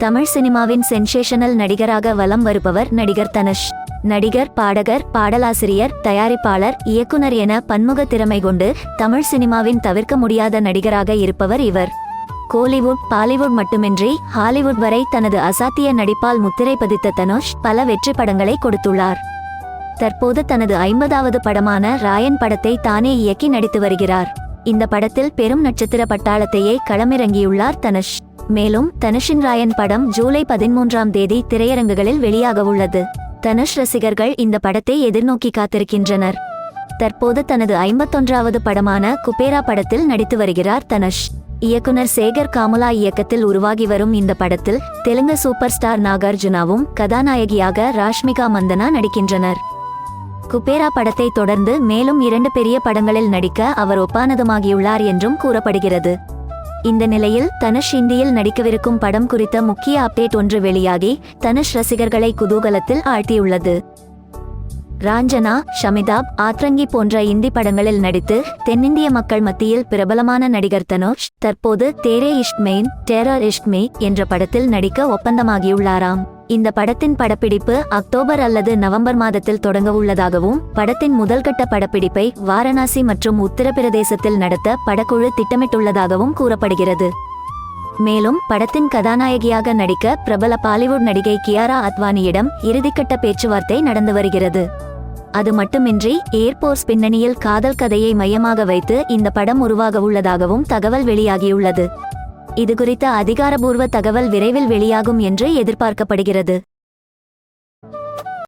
தமிழ் சினிமாவின் சென்சேஷனல் நடிகராக வலம் வருபவர் நடிகர் தனுஷ். நடிகர் பாடகர் பாடலாசிரியர் தயாரிப்பாளர் இயக்குனர் என பன்முக திறமை கொண்டு தமிழ் சினிமாவின் தவிர்க்க முடியாத நடிகராக இருப்பவர் இவர். கோலிவுட் பாலிவுட் மட்டுமின்றி ஹாலிவுட் வரை தனது அசாத்திய நடிப்பால் முத்திரை பதித்த தனுஷ் பல வெற்றி படங்களை கொடுத்துள்ளார். தற்போது தனது ஐம்பதாவது படமான ராயன் படத்தை தானே இயக்கி நடித்து வருகிறார். இந்த படத்தில் பெரும் நட்சத்திர பட்டாளத்தையே களமிறங்கியுள்ளார் தனுஷ். மேலும் தனுஷின் ராயன் படம் ஜூலை பதிமூன்றாம் தேதி திரையரங்குகளில் வெளியாக உள்ளது. தனுஷ் ரசிகர்கள் இந்த படத்தை எதிர்நோக்கி காத்திருக்கின்றனர். தற்போது தனது ஐம்பத்தொன்றாவது படமான குபேரா படத்தில் நடித்து வருகிறார் தனுஷ். இயக்குனர் சேகர் காமுலா இயக்கத்தில் உருவாகி வரும் இந்த படத்தில் தெலுங்கு சூப்பர் ஸ்டார் நாகார்ஜுனாவும் கதாநாயகியாக ராஷ்மிகா மந்தனா நடிக்கின்றனர். குபேரா படத்தை தொடர்ந்து மேலும் இரண்டு பெரிய படங்களில் நடிக்க அவர் ஒப்பானதுமாகியுள்ளார் என்றும் கூறப்படுகிறது. இந்த நிலையில் தனுஷ் இந்தியில் நடிக்கவிருக்கும் படம் குறித்த முக்கிய அப்டேட் ஒன்று வெளியாகி தனுஷ் ரசிகர்களை குதூகலத்தில் ஆழ்த்தியுள்ளது. ராஞ்சனா ஷமிதாப் ஆத்ரங்கி போன்ற இந்தி படங்களில் நடித்து தென்னிந்திய மக்கள் மத்தியில் பிரபலமான நடிகர் தனுஷ் தற்போது தேரே இஷ்ட்மெயின் டேரர் இஷ்ட்மே என்ற படத்தில் நடிக்க ஒப்பந்தமாகியுள்ளாராம். இந்த படத்தின் படப்பிடிப்பு அக்டோபர் அல்லது நவம்பர் மாதத்தில் தொடங்க உள்ளதாகவும் படத்தின் முதல்கட்ட படப்பிடிப்பை வாரணாசி மற்றும் உத்தரப்பிரதேசத்தில் நடத்த படக்குழு திட்டமிட்டுள்ளதாகவும் கூறப்படுகிறது. மேலும் படத்தின் கதாநாயகியாக நடிக்க பிரபல பாலிவுட் நடிகை கியாரா அத்வானியிடம் இறுதிக்கட்ட பேச்சுவார்த்தை நடந்து வருகிறது. அது மட்டுமின்றி ஏர்போர்ஸ் பின்னணியில் காதல் கதையை மையமாக வைத்து இந்த படம் உருவாக உள்ளதாகவும் தகவல் வெளியாகியுள்ளது. இதுகுறித்த அதிகாரபூர்வ தகவல் விரைவில் வெளியாகும் என்று எதிர்பார்க்கப்படுகிறது.